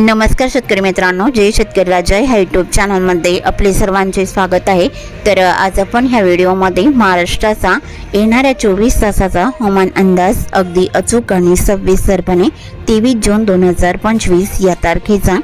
नमस्कार शेतकरी मित्रांनो जय शेतकरी राजा ह्या यूट्यूब चॅनलमध्ये आपले सर्वांचे स्वागत आहे. तर आज आपण ह्या व्हिडिओमध्ये महाराष्ट्राचा येणाऱ्या चोवीस तासाचा हवामान अंदाज अगदी अचूक आणि सविस्तरपणे तेवीस जून दोन हजार पंचवीस या तारखेचा.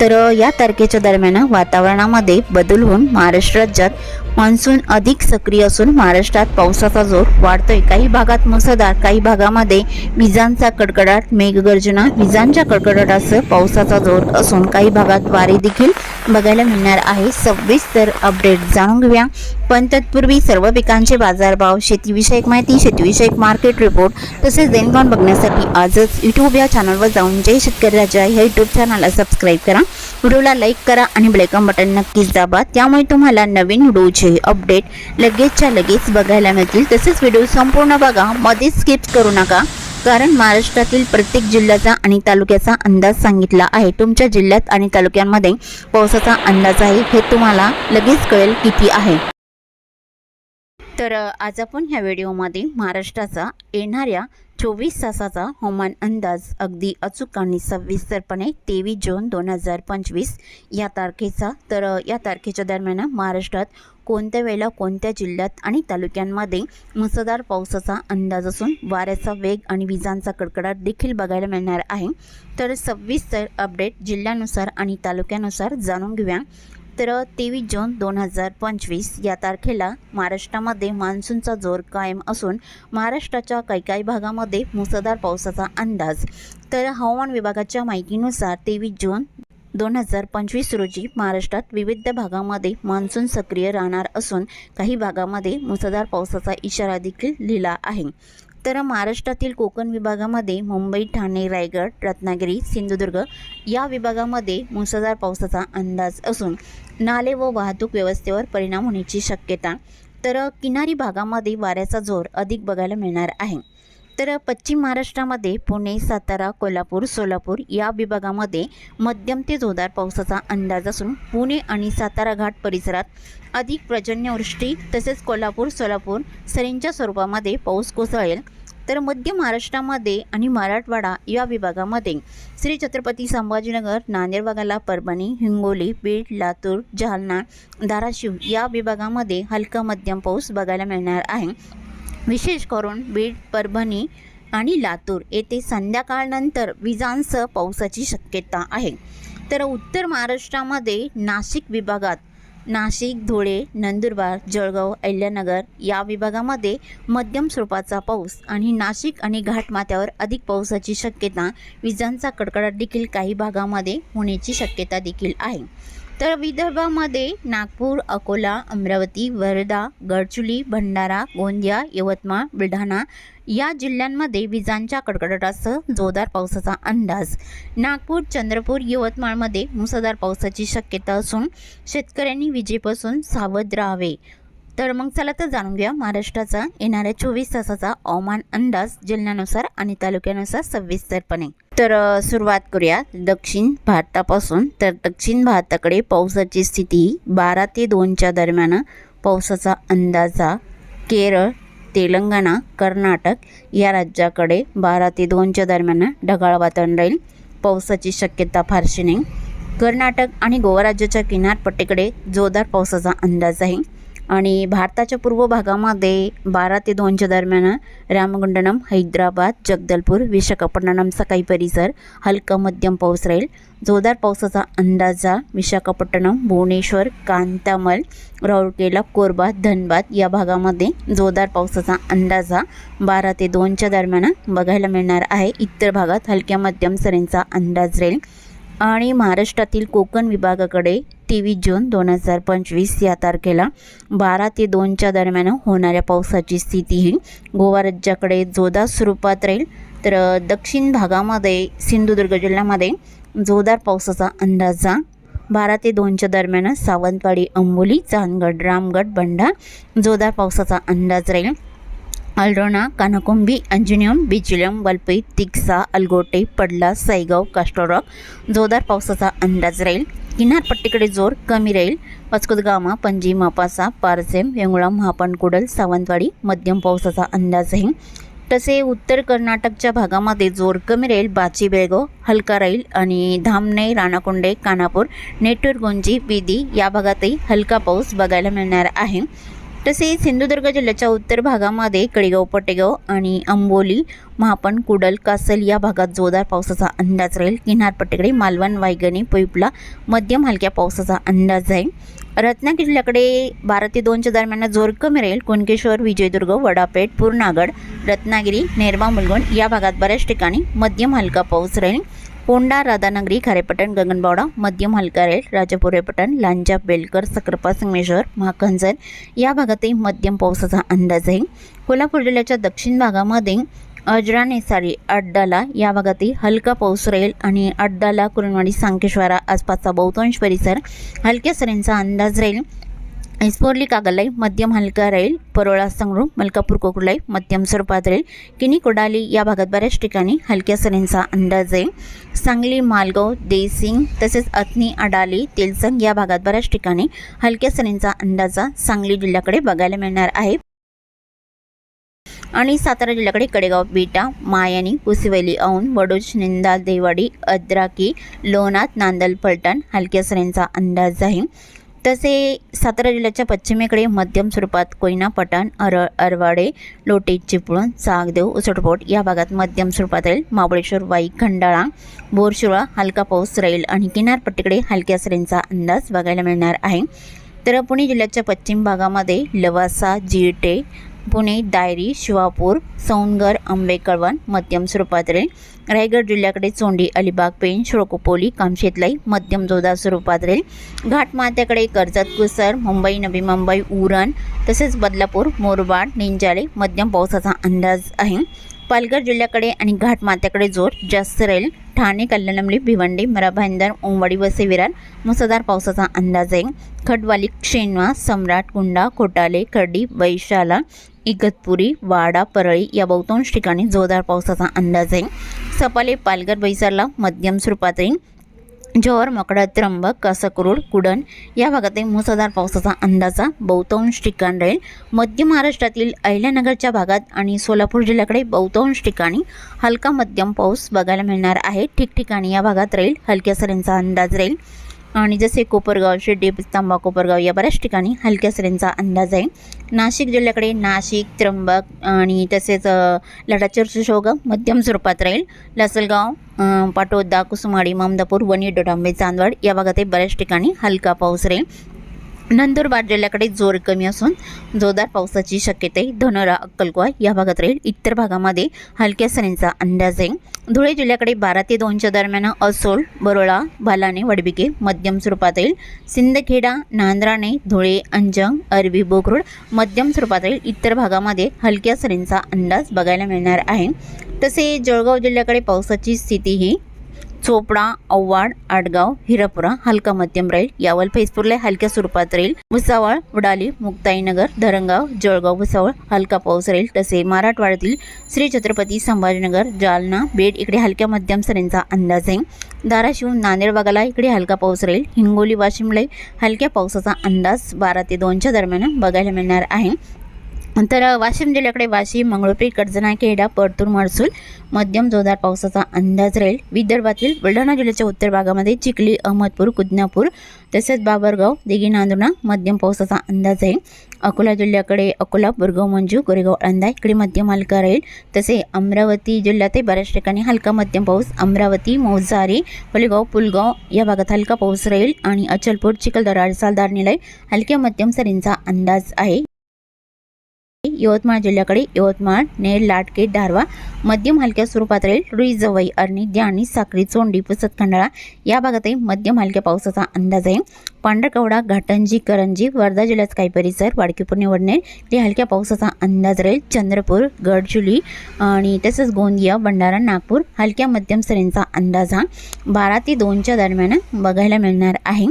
तर या तारखेच्या दरम्यान वातावरणामध्ये बदल होऊन महाराष्ट्र राज्यात मान्सून अधिक सक्रिय असून महाराष्ट्रात पावसाचा जोर वाढतोय. काही भागात मुसळधार काही भागामध्ये विजांचा कडकडाट मेघगर्जना विजांच्या कडकडाटासह पावसाचा जोर असून काही भागात वारे देखील बघायला मिळणार आहे. सविस्तर अपडेट जाणून घेऊया. पण तत्पूर्वी सर्व पिकांचे बाजारभाव शेतीविषयक माहिती शेतीविषयक मार्केट रिपोर्ट तसेच देणगाण बघण्यासाठी आजच यूट्यूब या चॅनलवर जाऊन जय शेतकरी राजा ह्या यूट्यूब चॅनलला सबस्क्राईब करा. व्हिडिओला लाईक करा आणि ब्लेकम बटन नक्कीच दाबा. त्यामुळे तुम्हाला नवीन व्हिडिओचे अपडेट लगेचच्या लगेच बघायला मिळतील. तसेच व्हिडिओ संपूर्ण बघा मध्येच स्किप करू नका. कारण महाराष्ट्रातील प्रत्येक जिल्ह्याचा आणि तालुक्याचा अंदाज सांगितला आहे. तुमच्या जिल्ह्यात आणि तालुक्यांमध्ये पावसाचा अंदाज आहे हे तुम्हाला लगेच कळेल किती आहे. तर आज आपण ह्या व्हिडिओमध्ये महाराष्ट्राचा येणाऱ्या चोवीस तासाचा हवामान अंदाज अगदी अचूक आणि सविस्तरपणे तेवीस जून दोन हजार पंचवीस या तारखेचा. तर या तारखेच्या दरम्यान महाराष्ट्रात कोणत्या वेळेला कोणत्या जिल्ह्यात आणि तालुक्यांमध्ये मुसळधार पावसाचा अंदाज असून वाऱ्याचा वेग आणि विजांचा कडकडाट देखील बघायला मिळणार आहे. तर सविस्तर अपडेट जिल्ह्यानुसार आणि तालुक्यानुसार जाणून घेऊया. तर तेवीस जून दोन हजार पंचवीस या तारखेला महाराष्ट्रामध्ये मान्सूनचा जोर कायम असून महाराष्ट्राच्या काही काही भागामध्ये मुसळधार पावसाचा अंदाज. तर हवामान विभागाच्या माहितीनुसार तेवीस जून दोन हजार पंचवीस रोजी महाराष्ट्रात विविध भागामध्ये मान्सून सक्रिय राहणार असून काही भागामध्ये मुसळधार पावसाचा इशारा देखील लिहिला आहे. तर महाराष्ट्रातील कोकण विभागामध्ये मुंबई ठाणे रायगड रत्नागिरी सिंधुदुर्ग या विभागामध्ये मुसळधार पावसाचा अंदाज असून नाले व वाहतूक व्यवस्थेवर परिणाम होण्याची शक्यता. तर किनारी भागामध्ये वाऱ्याचा जोर अधिक बघायला मिळणार आहे. तर पश्चिम महाराष्ट्रामध्ये पुणे सातारा कोल्हापूर सोलापूर या विभागामध्ये मध्यम ते जोरदार पावसाचा अंदाज असून पुणे आणि सातारा घाट परिसरात अधिक पर्जन्यवृष्टी तसेच कोल्हापूर सोलापूर सरींच्या स्वरूपामध्ये पाऊस कोसळेल. तर मध्य महाराष्ट्रामध्ये आणि मराठवाडा या विभागामध्ये श्री छत्रपती संभाजीनगर नांदेड भागाला परभणी हिंगोली बीड लातूर जालना धाराशिव या विभागामध्ये हलका मध्यम पाऊस बघायला मिळणार आहे. विशेष करून बीड परभणी आणि लातूर. येथे संध्याकाळनंतर विजांसह पावसाची शक्यता आहे. तर उत्तर महाराष्ट्रामध्ये नाशिक विभागात नाशिक धुळे नंदुरबार जळगाव अहिल्यानगर या विभागामध्ये मध्यम स्वरूपाचा पाऊस आणि नाशिक आणि घाटमाथ्यावर अधिक पावसाची शक्यता विजांचा कडकडाट देखील काही भागामध्ये होण्याची शक्यता देखील आहे. तर विदर्भामध्ये नागपूर अकोला अमरावती वर्धा गडचुली भंडारा गोंदिया यवतमाळ बुलढाणा या जिल्ह्यांमध्ये विजांच्या कडकडाटासह जोरदार पावसाचा अंदाज. नागपूर चंद्रपूर यवतमाळमध्ये मुसळधार पावसाची शक्यता असून शेतकऱ्यांनी विजेपासून सावध राहावे. तर मग चला तर जाणून घ्या महाराष्ट्राचा येणाऱ्या चोवीस तासाचा हवामान अंदाज जिल्ह्यानुसार आणि तालुक्यानुसार सविस्तरपणे. तर सुरुवात करूया. दक्षिण भारतापासून तर दक्षिण भारताकडे पावसाची स्थिती बारा ते दोनच्या दरम्यान पावसाचा अंदाजा केरळ तेलंगणा कर्नाटक या राज्याकडे बारा ते दोनच्या दरम्यान ढगाळ वातावरण राहील. पावसाची शक्यता फारशी नाही. कर्नाटक आणि गोवा राज्याच्या किनारपट्टीकडे जोरदार पावसाचा अंदाज आहे. आणि भारताच्या पूर्व भागामध्ये बारा ते दोनच्या दरम्यान रामगुंडनम हैदराबाद जगदलपूर विशाखापट्टणमचा काही परिसर हलका मध्यम पाऊस राहील. जोरदार पावसाचा अंदाजा विशाखापट्टणम भुवनेश्वर कांतामल राऊरकेला कोरबा धनबाद या भागामध्ये जोरदार पावसाचा अंदाजा बारा ते दोनच्या दरम्यान बघायला मिळणार आहे. इतर भागात हलक्या मध्यम सरींचा अंदाज राहील. आणि महाराष्ट्रातील कोकण विभागाकडे तेवीस जून दोन हजार पंचवीस या तारखेला बारा ते दोनच्या दरम्यान होणाऱ्या पावसाची स्थिती ही गोवा राज्याकडे जोरदार स्वरूपात राहील. तर दक्षिण भागामध्ये सिंधुदुर्ग जिल्ह्यामध्ये जोरदार पावसाचा अंदाजा बारा ते दोनच्या दरम्यान सावंतवाडी अंबोली चांदगड रामगड बंडा जोरदार पावसाचा अंदाज राहील. अल्रोना कानाकोंबी अंजनियम बिजुलियम वलपई तिक्सा अलगोटे पडला सैगाव कास्टोरॉक जोरदार पावसाचा अंदाज राहील. किनारपट्टीकडे जोर कमी राहील. वास्कोदगामा पणजी मापासा पारसेम वेंगुळा महापणकुडल सावंतवाडी मध्यम पावसाचा अंदाज आहे तसे उत्तर कर्नाटकच्या भागामध्ये जोर कमी राहील. बाची बेळगाव हलका राहील आणि धामणे राणाकुंडे कानापूर नेटूरगुंजी बिदी या भागातही हलका पाऊस बघायला मिळणार आहे. तसेच सिंधुदुर्ग जिल्ह्याच्या उत्तर भागामध्ये कडेगाव पटेगाव आणि अंबोली महापण कुडल कासल या भागात जोरदार पावसाचा अंदाज राहील. किनारपट्टीकडे मालवण वायगणी पैपला मध्यम हलक्या पावसाचा अंदाज आहे. रत्नागिरी जिल्ह्याकडे बारा ते दोनच्या दरम्यान जोर कमी राहील. कुणकेश्वर विजयदुर्ग वडापेठ पूर्णागड रत्नागिरी नेरबा मुलगुण या भागात बऱ्याच ठिकाणी मध्यम हलका पाऊस राहील. पोंडा राधानगरी खारेपटण गगनबावडा मध्यम हलका राहील राजापुरे पटण लांजा बेलकर सक्रपा संगमेश्वर महाकंजन या भागातही मध्यम पावसाचा अंदाज आहे. कोल्हापूर जिल्ह्याच्या दक्षिण भागामध्ये अजरा नेसारी अड्डाला या भागातही हलका पाऊस राहील आणि अड्डाला कुरणवाडी सांकेश्वरा आसपासचा बहुतांश परिसर हलक्या सरींचा अंदाज राहील. इस्पोर्ली कागलाई मध्यम हलका राहील परोळा संगरू मलकापूर कोकुलाई मध्यम स्वरूपात राहील किनी कोडाली या भागात बऱ्याच ठिकाणी हलक्या सरींचा अंदाज आहे. सांगली मालगाव देसिंग तसेच अथनी अडाली तेलसंग या भागात बऱ्याच ठिकाणी हलक्या सरींचा अंदाजा सांगली जिल्ह्याकडे बघायला मिळणार आहे. आणि सातारा जिल्ह्याकडे कडेगाव बेटा मायानी कुसिवली औन वडोज निंदा देवाडी अद्राकी लोणात नांदल फलटण हलक्या सरींचा अंदाज आहे. तसे सातारा जिल्ह्याच्या पश्चिमेकडे मध्यम स्वरूपात कोयना पठाण अर अरवाडे लोटे चिपळूण चागदेव उसटपोट या भागात मध्यम स्वरूपात राहील. महाबळेश्वर वाई खंडाळा बोरशिवळा हलका पाऊस राहील आणि किनारपट्टीकडे हलक्या सरींचा अंदाज बघायला मिळणार आहे. तर पुणे जिल्ह्याच्या पश्चिम भागामध्ये लवासा जिरटे पुणे दायरी शिवापूर सौंदगर आंबे कळवण मध्यम स्वरूपात रायगड जिल्ह्याकडे चोंडी अलिबाग पेण श्रोकोपोली कामशेतलाई मध्यम जोरदार स्वरूपात राहील घाटमाथ्याकडे कर्जत कुसर मुंबई नवी मुंबई उरण तसेच बदलापूर मोरबाड निंजाळे मध्यम पावसाचा अंदाज आहे. पालघर जिल्ह्याकडे आणि घाटमाथ्याकडे जोर जास्त राहील ठाणे कल्याणमली भिवंडी मराभाईंदर ओंवाडी वसे विरार मुसळधार पावसाचा अंदाज आहे. खडवाली शेनवा सम्राट कुंडा खोटाले खर्डी वैशाला इगतपुरी वाडा परळी या बहुतांश ठिकाणी जोरदार पावसाचा अंदाज आहे. सपाले पालघर बैसारला मध्यम स्वरूपात येईल जोहर मकडा त्र्यंबक कासाकुरोड कुडण या भागातही मुसळधार पावसाचा अंदाजा बहुतांश ठिकाण राहील. मध्य महाराष्ट्रातील अहिल्यानगरच्या भागात आणि सोलापूर जिल्ह्याकडे बहुतांश ठिकाणी हलका मध्यम पाऊस बघायला मिळणार आहे. ठिकठिकाणी या भागात राहील हलक्या सरींचा अंदाज राहील. आणि जसे कोपरगाव शिर्डी पिस्तांबा कोपरगाव या बऱ्याच ठिकाणी हलक्या सरींचा अंदाज आहे. नाशिक जिल्ह्याकडे नाशिक त्र्यंबक आणि तसेच अ, लडाचर मध्यम स्वरूपात राहील. लासलगाव पाटोदा कुसुमाडी ममदापूर वणी डोडांबे चांदवड या भागातही बऱ्याच ठिकाणी हलका पाऊस राहील. नंदुरबार जिल्ह्याकडे जोर कमी असून जोरदार पावसाची शक्यता आहे धनोरा अक्कलकुवा या भागात राहील. इतर भागामध्ये हलक्या सरींचा अंदाज आहे. धुळे जिल्ह्याकडे बारा ते दोनच्या दरम्यान असोल बरोळा बालाने वडबिके मध्यम स्वरूपात येईल सिंदखेडा नांद्राणे धुळे अंजंग अरबी बोकरोड मध्यम स्वरूपात राहील. इतर भागामध्ये हलक्या सरींचा अंदाज बघायला मिळणार आहे. तसे जळगाव जिल्ह्याकडे पावसाची स्थिती ही चोपडा औवाड आडगाव हिरापुरा हलका मध्यम राहील यावल फैजपूरला हलक्या स्वरूपात राहील भुसावळ वडाली मुक्ताईनगर धरणगाव जळगाव भुसावळ हलका पाऊस राहील तसे मराठवाड्यातील श्री छत्रपती संभाजीनगर जालना बेड इकडे हलक्या मध्यम सरींचा अंदाज आहे. धाराशिव नांदेड भागाला इकडे हलका पाऊस राहील हिंगोली वाशिमला हलक्या पावसाचा अंदाज बारा ते दोनच्या दरम्यान बघायला मिळणार आहे. तर वाशिम जिल्ह्याकडे वाशिम मंगळपीर कडजना खेडा परतूर महसूल मध्यम जोरदार पावसाचा अंदाज राहील. विदर्भातील बुलढाणा जिल्ह्याच्या उत्तर भागामध्ये चिखली अहमदपूर कुदनापूर तसेच बाबरगाव दिघी नांदुणा मध्यम पावसाचा अंदाज आहे. अकोला जिल्ह्याकडे अकोला बुरगाव मंजू गोरेगाव अंदा इकडे मध्यम हलका राहील. तसे अमरावती जिल्ह्यातही बऱ्याच ठिकाणी हलका मध्यम पाऊस अमरावती मौजारी पलेगाव पुलगाव या भागात हलका पाऊस राहील आणि अचलपूर चिखलदरा सालदार निलय हलक्या मध्यम सरींचा अंदाज आहे. यवतमाळ जिल्ह्याकडे यवतमाळ नेर लाटके दारवा मध्यम हलक्या स्वरूपात राहील रुई जवई अर्णी द्याणी साखरी चोंडी पुसत खंडाळा या भागातही मध्यम हलक्या पावसाचा अंदाज आहे. पांढरकवडा घाटंजी करंजी वर्धा जिल्ह्यात काही परिसर वाडकीपूर निवडणे ते हलक्या पावसाचा अंदाज राहील. चंद्रपूर गडचुली आणि तसंच गोंदिया भंडारा नागपूर हलक्या मध्यम सरींचा अंदाज हा बारा ते दोनच्या दरम्यान बघायला मिळणार आहे.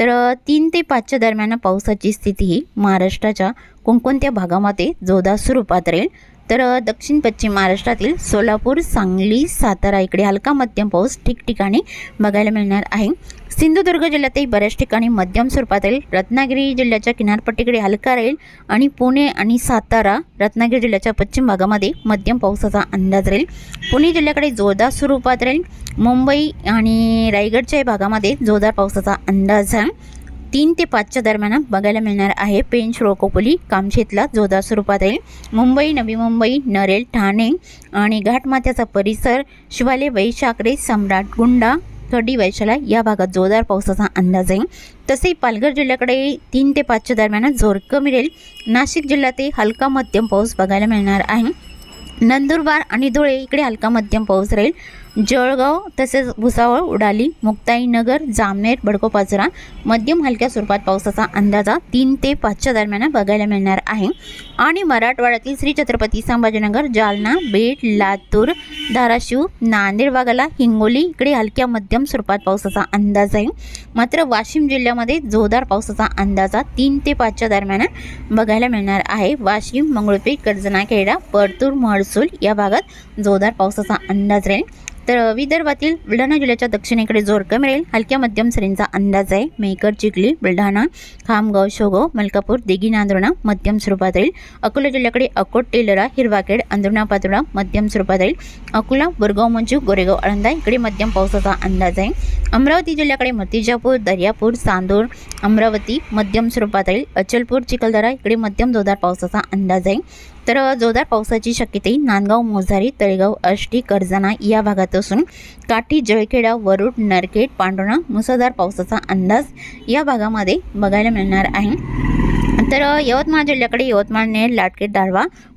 तर तीन ते पाचच्या दरम्यान पावसाची स्थिती ही महाराष्ट्राच्या कोणकोणत्या भागामध्ये जोरदार स्वरूपात राहील? तर दक्षिण पश्चिम महाराष्ट्रातील सोलापूर सांगली सातारा इकडे हलका मध्यम पाऊस ठिकठिकाणी बघायला मिळणार आहे. सिंधुदुर्ग जिल्ह्यातही बऱ्याच ठिकाणी मध्यम स्वरूपात राहील. रत्नागिरी जिल्ह्याच्या किनारपट्टीकडे हलका राहील आणि पुणे आणि सातारा रत्नागिरी जिल्ह्याच्या पश्चिम भागामध्ये मध्यम पावसाचा अंदाज राहील. पुणे जिल्ह्याकडे जोरदार स्वरूपात राहील. मुंबई आणि रायगडच्या भागामध्ये जोरदार पावसाचा अंदाज आहे. तीन ते पाचच्या दरम्यान बघायला मिळणार आहे पेंच रोकोपोली कामशेतला जोरदार स्वरूपात येईल. मुंबई नवी मुंबई नरेल ठाणे आणि घाटमाथ्याचा परिसर शिवाले वैशाकरे सम्राट गुंडा थर्डी वैशाला या भागात जोरदार पावसाचा अंदाज आहे. तसे पालघर जिल्ह्याकडे तीन ते पाचच्या दरम्यान जोर कमी राहील. नाशिक जिल्ह्यातही हलका मध्यम पाऊस बघायला मिळणार आहे. नंदुरबार आणि धुळे इकडे हलका मध्यम पाऊस राहील. जळगाव तसेच भुसावळ उडाली मुक्ताईनगर जामनेर बडकोपाचरा मध्यम हलक्या स्वरूपात पावसाचा अंदाजा तीन ते पाचच्या दरम्यान बघायला मिळणार आहे. आणि मराठवाड्यातील श्री छत्रपती संभाजीनगर जालना बीड लातूर धाराशिव नांदेड भागाला हिंगोली इकडे हलक्या मध्यम स्वरूपात पावसाचा अंदाज आहे. मात्र वाशिम जिल्ह्यामध्ये जोरदार पावसाचा अंदाजा तीन ते पाचच्या दरम्यान बघायला मिळणार आहे. वाशिम मंगळपीर कर्जना खेडा परतूर महसूल या भागात जोरदार पावसाचा अंदाज राहील. तर विदर्भातील बुलढाणा जिल्ह्याच्या दक्षिणेकडे जोर कमी राहील. हलक्या मध्यम सरींचा अंदाज आहे. मेकर चिखली बुलढाणा खामगाव शोगाव मलकापूर देगी नांदुर्णा मध्यम स्वरूपात राहील. अकोला जिल्ह्याकडे अकोट टेलरा हिरवाखेड अंदुर्णा पातोडा मध्यम स्वरूपात राहील. अकोला बोरगाव मंजू गोरेगाव आळंदा इकडे मध्यम पावसाचा अंदाज आहे. अमरावती जिल्ह्याकडे मतिजापूर दर्यापूर चांदूर अमरावती मध्यम स्वरूपात राहील. अचलपूर चिखलदरा इकडे मध्यम जोरदार पावसाचा अंदाज आहे. तर जोरदार पावसाची शक्यताही नांदगाव मोझारी तळेगाव आष्टी कर्जना या भागात असून काठी जळखेडा वरुड नरखेड पांडुणा मुसळधार पावसाचा अंदाज या भागामध्ये बघायला मिळणार आहे. तर यवतमाळ जिल्ह्याकडे यवतमाळ नेर लाटकेट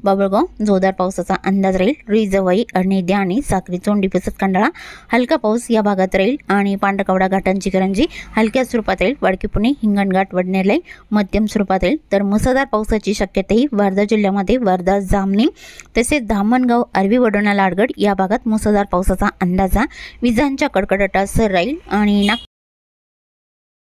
बाबळगाव जोरदार पावसाचा अंदाज राहील. रिजवाई अर्णेद्या आणि साखरी चोंडी पिसत कांडाळा हलका पाऊस या भागात राहील आणि पांडकवडा घाटांची करंजी हलक्या स्वरूपात राहील. वडकी पुणे हिंगणघाट वडनेरलाई मध्यम स्वरूपात राहील. तर मुसळधार पावसाची शक्यताही वर्धा जिल्ह्यामध्ये वर्धा जामणी तसेच धामणगाव अरवी वडोणा लाडगड या भागात मुसळधार पावसाचा अंदाजा विजांच्या कडकडाटासह राहील आणि नाग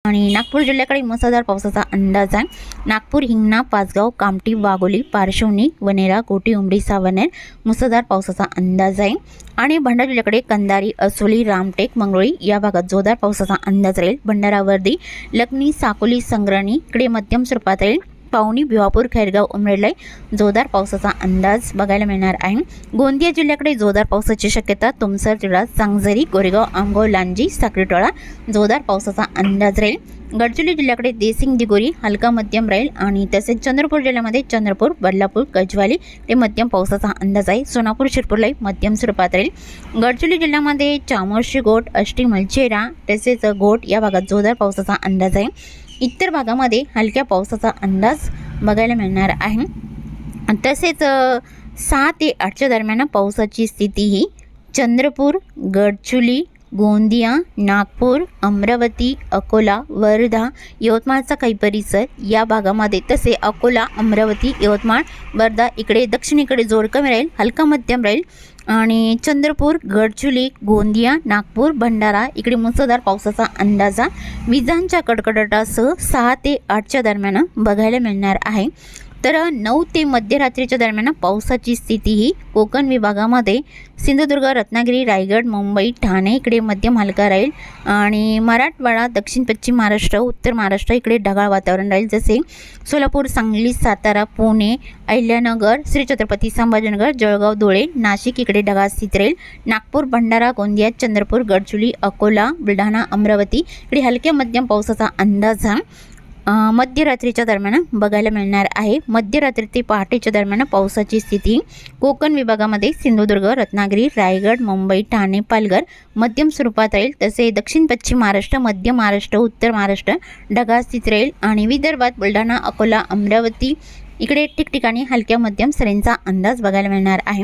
आणि नागपूर जिल्ह्याकडे मुसळधार पावसाचा अंदाज आहे. नागपूर हिंगणा पाचगाव कामठी वाघोली पारशिवनी वनेरा कोटी उमडी सावनेर मुसळधार पावसाचा अंदाज आहे. आणि भंडारा जिल्ह्याकडे कंदारी असोली रामटेक मंगळोळी या भागात जोरदार पावसाचा अंदाज राहील. भंडारा वर्दी लखनी साकोली संग्रणी इकडे मध्यम स्वरूपात राहील. पावनी भिवापूर खैरगाव उमरेडलाई जोरदार पावसाचा अंदाज बघायला मिळणार आहे. गोंदिया जिल्ह्याकडे जोरदार पावसाची शक्यता तुमसर तिळा सांगझरी गोरेगाव आंबगाव लांजी साखरीटोळा जोरदार पावसाचा अंदाज राहील. गडचिरोली जिल्ह्याकडे देसिंग दिगोरी हलका मध्यम राहील आणि तसेच चंद्रपूर जिल्ह्यामध्ये चंद्रपूर बदलापूर गजवाली ते मध्यम पावसाचा अंदाज आहे. सोनापूर शिरपूरलाही मध्यम स्वरूपात राहील. गडचिरोली जिल्ह्यामध्ये चामोर्शी गोट अष्टी मलचेरा तसेच गोट या भागात जोरदार पावसाचा अंदाज आहे. इतर भागामध्ये हलक्या पावसाचा अंदाज बघायला मिळणार आहे. तसेच सहा ते आठच्या दरम्यान पावसाची स्थिती ही चंद्रपूर गडचुली गोंदिया नागपूर अमरावती अकोला वर्धा यवतमाळचा काही परिसर या भागामध्ये तसे अकोला अमरावती यवतमाळ वर्धा इकडे दक्षिणेकडे जोर कमी राहील हलका मध्यम राहील. आणि चंद्रपूर गडचुली गोंदिया नागपूर भंडारा इकडे मुसळधार पावसाचा अंदाजा. विजांच्या कडकडाटासह सहा ते आठच्या दरम्यान बघायला मिळणार आहे. तर नऊ ते मध्यरात्रीच्या दरम्यान पावसाची स्थिती ही कोकण विभागामध्ये सिंधुदुर्ग रत्नागिरी रायगड मुंबई ठाणे इकडे मध्यम हलका राहील. आणि मराठवाडा दक्षिण पश्चिम महाराष्ट्र उत्तर महाराष्ट्र इकडे ढगाळ वातावरण राहील. जसे सोलापूर सांगली सातारा पुणे अहिल्यानगर श्री छत्रपती संभाजीनगर जळगाव धुळे नाशिक इकडे ढगाळ स्थित राहील. नागपूर भंडारा गोंदिया चंद्रपूर गडचुली अकोला बुलढाणा अमरावती इकडे हलक्या मध्यम पावसाचा अंदाज हा मध्यरात्रीच्या दरम्यान बघायला मिळणार आहे. मध्यरात्री ते पहाटेच्या दरम्यान पावसाची स्थिती. कोकण विभागामध्ये सिंधुदुर्ग रत्नागिरी रायगड मुंबई ठाणे पालघर मध्यम स्वरूपात राहील. तसे दक्षिण पश्चिम महाराष्ट्र मध्य महाराष्ट्र उत्तर महाराष्ट्र ढगा स्थित राहील. आणि विदर्भात बुलढाणा अकोला अमरावती इकडे ठिकठिकाणी हलक्या मध्यम सरींचा अंदाज बघायला मिळणार आहे.